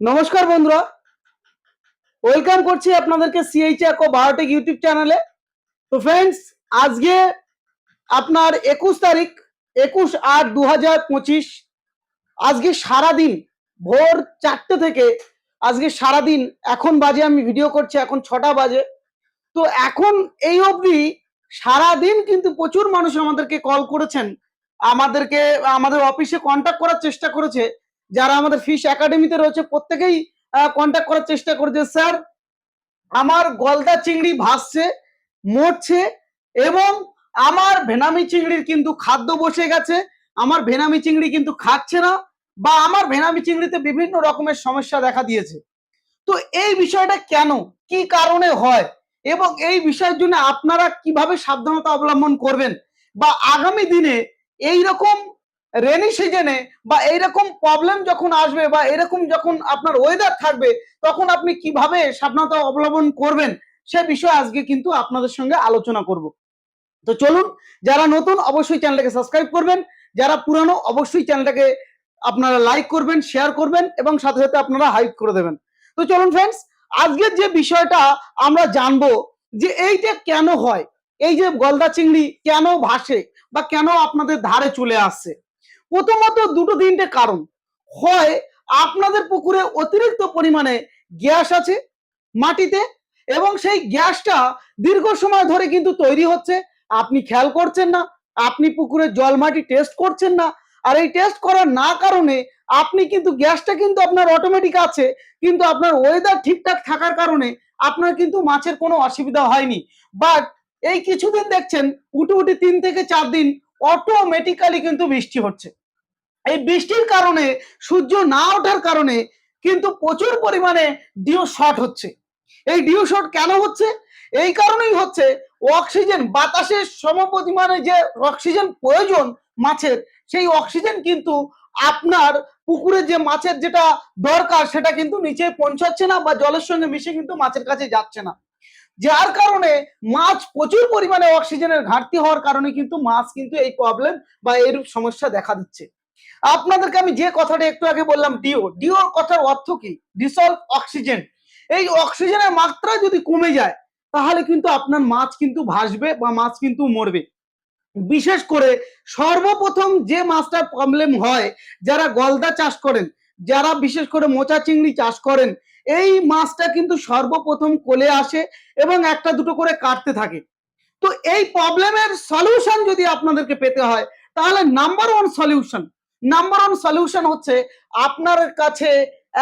নমস্কার বন্ধুরা। ওয়েলকাম করছি আপনাদেরকে সিএইচ একো বায়োটেক ইউটিউব চ্যানেলে তো ফ্রেন্ডস আজকে আপনার একুশ তারিখ, একুশ আট দু হাজার পঁচিশ। আজকে সারাদিন, ভোর চারটে থেকে আজকে সারাদিন এখন বাজে, আমি ভিডিও করছি, এখন ছটা বাজে। তো এখন এই অবধি সারাদিন কিন্তু প্রচুর মানুষ আমাদেরকে কল করেছেন। আমাদেরকে, আমাদের অফিসে কন্ট্যাক্ট করার চেষ্টা করেছে। যারা আমাদের ফিশ একাডেমিতে রয়েছে, প্রত্যেকেই কন্ট্যাক্ট করার চেষ্টা করেছে। স্যার, আমার গলদা চিংড়ি ভাসছে, মরছে এবং আমার ভেনামি চিংড়ির কিন্তু খাদ্য বসে গেছে। আমার ভেনামি চিংড়ি কিন্তু খাচ্ছে না বা আমার ভেনামি চিংড়িতে বিভিন্ন রকমের সমস্যা দেখা দিয়েছে। তো এই বিষয়টা কেন? কি কারণে হয়? এবং এই বিষয়ের জন্য আপনারা কীভাবে সাবধানতা অবলম্বন করবেন? বা আগামী দিনে এই রকম রেনি সিজনে বা এইরকম প্রবলেম যখন আসবে বা এরকম যখন আপনার ওয়েদার থাকবে, তখন আপনি কীভাবে সাবধানতা অবলম্বন করবেন? সে বিষয়ে আজকে কিন্তু আপনাদের সঙ্গে আলোচনা করব। তো চলুন, যারা নতুন অবশ্যই চ্যানেলটাকে সাবস্ক্রাইব করবেন, যারা পুরানো অবশ্যই চ্যানেলটাকে আপনারা লাইক করবেন শেয়ার করবেন এবং সাথে সাথে আপনারা হাইপ করে দেবেন। তো চলুন ফ্রেন্ডস আজকের যে বিষয়টা আমরা জানব যে এইটা কেন হয়? এই যে গলদা চিংড়ি কেন ভাসে বা কেন আপনাদের ধারে চলে আসছে? প্রথমত দুটো তিনটে কারণ। হয় আপনাদের পুকুরে অতিরিক্ত পরিমাণে গ্যাস আছে মাটিতে এবং সেই গ্যাসটা দীর্ঘ সময় ধরে কিন্তু তৈরি হচ্ছে। আপনি খেয়াল করছেন না, আপনি পুকুরে জল মাটি টেস্ট করছেন না। আর এই টেস্ট করার না কারণে আপনি কিন্তু গ্যাসটা কিন্তু আপনার অটোমেটিক আছে, কিন্তু আপনার ওয়েদার ঠিকঠাক থাকার কারণে আপনার কিন্তু মাছের কোনো অসুবিধা হয়নি। বাট এই কিছুদিন দেখছেন, উঠে উঠে তিন থেকে চার দিন অটোমেটিক্যালি কিন্তু বৃষ্টি হচ্ছে। এই বৃষ্টির কারণে, সূর্য না ওঠার কারণে কিন্তু প্রচুর পরিমাণে ডিও শর্ট হচ্ছে। এই ডিও শর্ট কেন হচ্ছে? এই কারণেই হচ্ছে অক্সিজেন বাতাসের সমপরিমাণে যে অক্সিজেন প্রয়োজন মাছের, সেই অক্সিজেন কিন্তু আপনার পুকুরে যে মাছের যেটা দরকার সেটা কিন্তু নিচে পৌঁছাচ্ছে না বা জলের সঙ্গে মিশে কিন্তু মাছের কাছে যাচ্ছে না। যার কারণে মাছ প্রচুর পরিমাণে অক্সিজেনের ঘাটতি হওয়ার কারণে কিন্তু মাছ কিন্তু এই প্রবলেম বা এরূপ সমস্যা দেখা দিচ্ছে। আপনাদেরকে আমি যে কথাটা একটু আগে বললাম, ডিও। ডিওর কথার অর্থ কি? ডিসলভ অক্সিজেন এই অক্সিজেনের মাত্রা যদি কমে যায়, তাহলে কিন্তু আপনার মাছ কিন্তু ভাসবে বা মাছ কিন্তু মরবে। বিশেষ করে সর্বপ্রথম যে মাছটার প্রবলেম হয়, যারা গলদা চাষ করেন, যারা বিশেষ করে মোচা চিংড়ি চাষ করেন, এই মাছটা কিন্তু সর্বপ্রথম কোলে আসে এবং একটা দুটো করে কাটতে থাকে। তো এই প্রবলেমের সলিউশন যদি আপনাদেরকে পেতে হয়, তাহলে number one solution number one solution হচ্ছে আপনার কাছে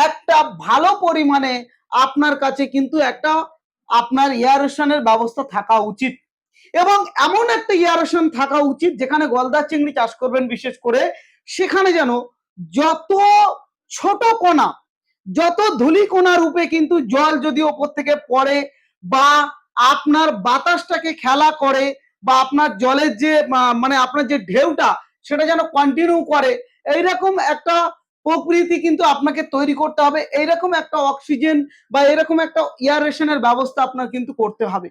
একটা ভালো পরিমাণে আপনার কাছে কিন্তু একটা আপনার ইয়ারেশনের ব্যবস্থা থাকা উচিত। এবং এমন একটা ইয়ারেশন থাকা উচিত যেখানে গলদা চিংড়ি চাষ করবেন বিশেষ করে, সেখানে যেন যত ছোট কোনা যত ধুলি কোনা রূপে কিন্তু জল যদি ওপর থেকে পড়ে বা আপনার বাতাসটাকে খেলা করে বা আপনার জলের যে মানে আপনার যে ঢেউটা, সেটা যেন কন্টিনিউ করে এইরকম একটা প্রকৃতি কিন্তু আপনাকে তৈরি করতে হবে, এইরকম একটা অক্সিজেন বা এরকম একটা ইয়ারেশনের ব্যবস্থা আপনার কিন্তু করতে হবে।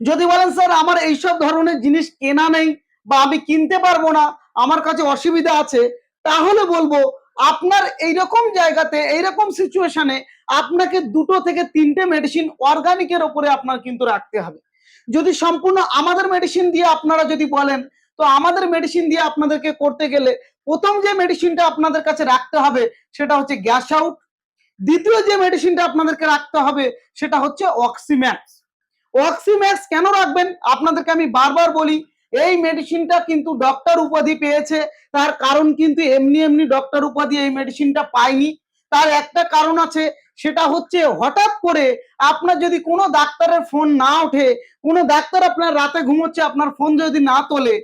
যদি বলেন, স্যার, আমার এইসব ধরনের জিনিস কেনা নেই বা আমি কিনতে পারব না, আমার কাছে অসুবিধা আছে, তাহলে বলব, আপনার এইরকম জায়গাতে, এইরকম সিচুয়েশনে আপনাকে দুটো থেকে তিনটে মেডিসিন অর্গানিকের ওপরে আপনার কিন্তু রাখতে হবে। যদি সম্পূর্ণ আমাদের মেডিসিন দিয়ে আপনারা যদি বলেন, তো আমাদের মেডিসিন দিয়ে আপনাদেরকে করতে গেলে প্রথম যে মেডিসিনটা আপনাদের কাছে রাখতে হবে, সেটা হচ্ছে গ্যাস আউট দ্বিতীয় যে মেডিসিনটা আপনাদেরকে রাখতে হবে, সেটা হচ্ছে অক্সিম্যাক্স অক্সিম্যাক্স কেন রাখবেন? আপনাদেরকে আমি বারবার বলি, এই মেডিসিনটা কিন্তু ডক্টর উপাধি পেয়েছে। তার কারণ কিন্তু এমনি এমনি ডক্টর উপাধি এই মেডিসিনটা পায়নি। তার একটা কারণ আছে, সেটা হচ্ছে হঠাৎ করে আপনার যদি কোনো ডাক্তারের ফোন না ওঠে, কোনো ডাক্তার আপনার রাতে ঘুমোচ্ছে, আপনার ফোন যদি না তোলে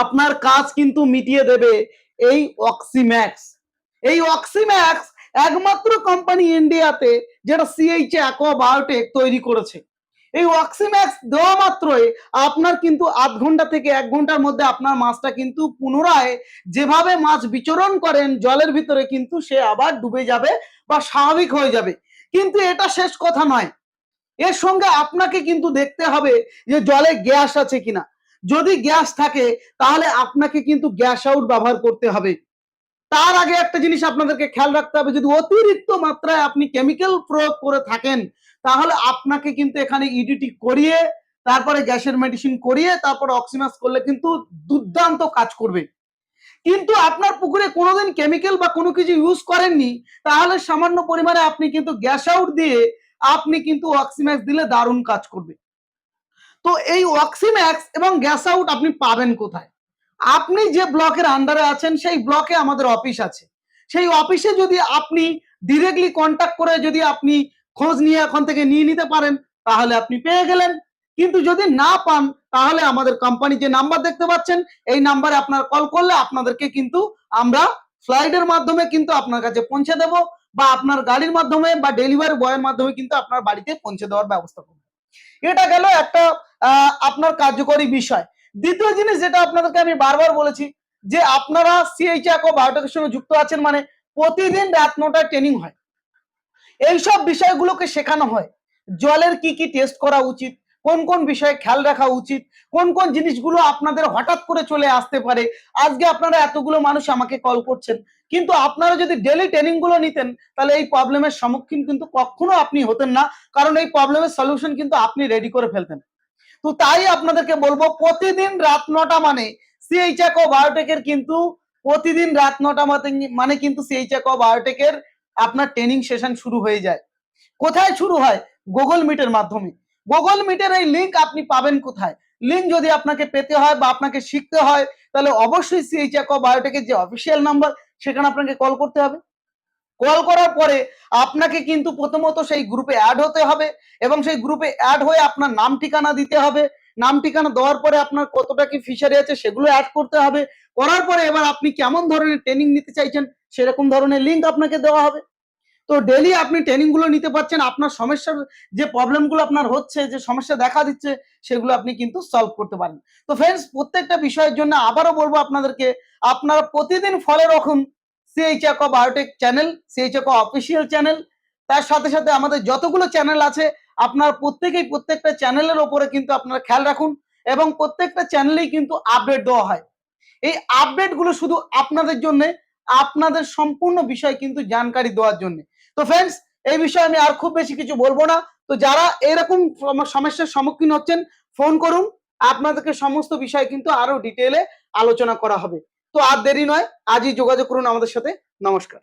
আপনার কাজ কিন্তু মিটিয়ে দেবে এই অক্সিম্যাক্স। এই অক্সিম্যাক্স একমাত্র কোম্পানি ইন্ডিয়াতে যেটা সিএইচ অ্যাকোয়া বায়োটেক তৈরি করেছে। এই অক্সিম্যাক্স দেওয়া মাত্রই আপনার কিন্তু আধ ঘণ্টা থেকে এক ঘণ্টার মধ্যে আপনার মাছটা কিন্তু পুনরায় যেভাবে মাছ বিচরণ করেন, জলের ভিতরে কিন্তু সে আবার ডুবে যাবে বা স্বাভাবিক হয়ে যাবে। কিন্তু এটা শেষ কথা নয়। এর সঙ্গে আপনাকে কিন্তু দেখতে হবে যে জলে গ্যাস আছে কিনা। যদি গ্যাস থাকে, তাহলে আপনাকে কিন্তু গ্যাস আউট ব্যবহার করতে হবে। তার আগে একটা জিনিস আপনাদেরকে খেয়াল রাখতে হবে, যদি অতিরিক্ত মাত্রায় আপনি কেমিক্যাল প্রয়োগ করে থাকেন, তাহলে আপনাকে কিন্তু এখানে ইডিটি করিয়ে, তারপরে গ্যাসের মেডিসিন করিয়ে, তারপরে অক্সিমাস করলে কিন্তু দুর্দান্ত কাজ করবে। কিন্তু আপনার পুকুরে কোনোদিন কেমিক্যাল বা কোনো কিছু ইউজ করেননি, তাহলে সামান্য পরিমাণে আপনি কিন্তু গ্যাস আউট দিয়ে, আপনি কিন্তু অক্সিম্যাক্স দিলে দারুণ কাজ করবে। তো এই অক্সিম্যাক্স এবং গ্যাস আউট আপনি পাবেন কোথায়? আপনি যে ব্লকের আন্ডারে আছেন, সেই ব্লকে আমাদের অফিস আছে। সেই অফিসে যদি আপনি ডিরেক্টলি কন্ট্যাক্ট করে যদি আপনি খোঁজ নিয়ে এখন থেকে নিয়ে নিতে পারেন, তাহলে আপনি পেয়ে গেলেন। কিন্তু যদি না পান, তাহলে আমাদের কোম্পানি যে নাম্বার দেখতে পাচ্ছেন, এই নাম্বারে আপনার কল করলে আপনাদেরকে কিন্তু আমরা ফ্লাইটের মাধ্যমে কিন্তু আপনার কাছে পৌঁছে দেব বা আপনার গাড়ির মাধ্যমে বা ডেলিভারি বয়ের মাধ্যমে কিন্তু আপনার বাড়িতে পৌঁছে দেওয়ার ব্যবস্থা করব। এটা গেল একটা আপনার কার্যকরী বিষয়। দ্বিতীয় জিনিস যেটা আপনাদেরকে আমি বারবার বলেছি, যে আপনারা সিএইচ একো বায়োটেকের সঙ্গে যুক্ত আছেন মানে প্রতিদিন রাত নটায় ট্রেনিং হয়। এইসব বিষয়গুলোকে শেখানো হয়। জলের কি কি টেস্ট করা উচিত, কোন কোন বিষয়ে খেয়াল রাখা উচিত, কোন কোন জিনিসগুলো আপনাদের হঠাৎ করে চলে আসতে পারে। আজকে আপনারা এতগুলো মানুষ আমাকে কল করছেন, কিন্তু আপনারা যদি ডেলি ট্রেনিংগুলো নিতেন, তাহলে এই প্রবলেমের সম্মুখীন কিন্তু কখনো আপনি হতেন না, কারণ এই প্রবলেমের সলিউশন কিন্তু আপনি রেডি করে ফেলতেন। তো তাই আপনাদেরকে বলব প্রতিদিন রাত নটা মানে সিএইচএক বায়োটেকের কিন্তু প্রতিদিন রাত নটা মানে কিন্তু সিএইচএক বায়োটেকের আপনার ট্রেনিং সেশন শুরু হয়ে যায়। কোথায় শুরু হয়? গুগল মিটের মাধ্যমে। গুগল মিটের এই লিঙ্ক আপনি পাবেন কোথায়? লিঙ্ক যদি আপনাকে পেতে হয় বা আপনাকে শিখতে হয়, তাহলে অবশ্যই সিএইচএক বায়োটেকের যে অফিসিয়াল নাম্বার সেখানে আপনাকে কল করতে হবে। কল করার পরে আপনাকে কিন্তু প্রথমত সেই গ্রুপে অ্যাড হতে হবে এবং সেই গ্রুপে অ্যাড হয়ে আপনার নাম ঠিকানা দিতে হবে। নাম ঠিকানা দেওয়ার পরে আপনার কতটা কি ফিশারি আছে সেগুলো অ্যাড করতে হবে। করার পরে এবার আপনি কেমন ধরনের ট্রেনিং নিতে চাইছেন সেরকম ধরনের লিঙ্ক আপনাকে দেওয়া হবে। তো ডেলি আপনি ট্রেনিংগুলো নিতে পারছেন, আপনার সমস্যার যে প্রবলেমগুলো আপনার হচ্ছে, যে সমস্যা দেখা দিচ্ছে, সেগুলো আপনি কিন্তু সলভ করতে পারেন। তো ফ্রেন্ডস প্রত্যেকটা বিষয়ের জন্য আবারও বলব আপনাদেরকে, আপনারা প্রতিদিন ফলো রাখুন সিএইচএকো বায়োটেক চ্যানেল সিএইচএকো অফিসিয়াল চ্যানেল তার সাথে সাথে আমাদের যতগুলো চ্যানেল আছে, আপনার প্রত্যেকেই প্রত্যেকটা চ্যানেলের ওপরে কিন্তু আপনারা খেয়াল রাখুন এবং প্রত্যেকটা চ্যানেলেই কিন্তু আপডেট দেওয়া হয়। এই আপডেটগুলো শুধু আপনাদের জন্য, আপনাদের সম্পূর্ণ বিষয় কিন্তু জানকারি দেওয়ার জন্য। তো ফ্রেন্ডস এই বিষয়ে আমি আর খুব বেশি কিছু বলব না। তো যারা এরকম সমস্যার সম্মুখীন হচ্ছেন ফোন করুন। আপনাদেরকে সমস্ত বিষয় কিন্তু আরও ডিটেলে আলোচনা করা হবে। তো আর দেরি নয়। আজই যোগাযোগ করুন আমাদের সাথে। নমস্কার।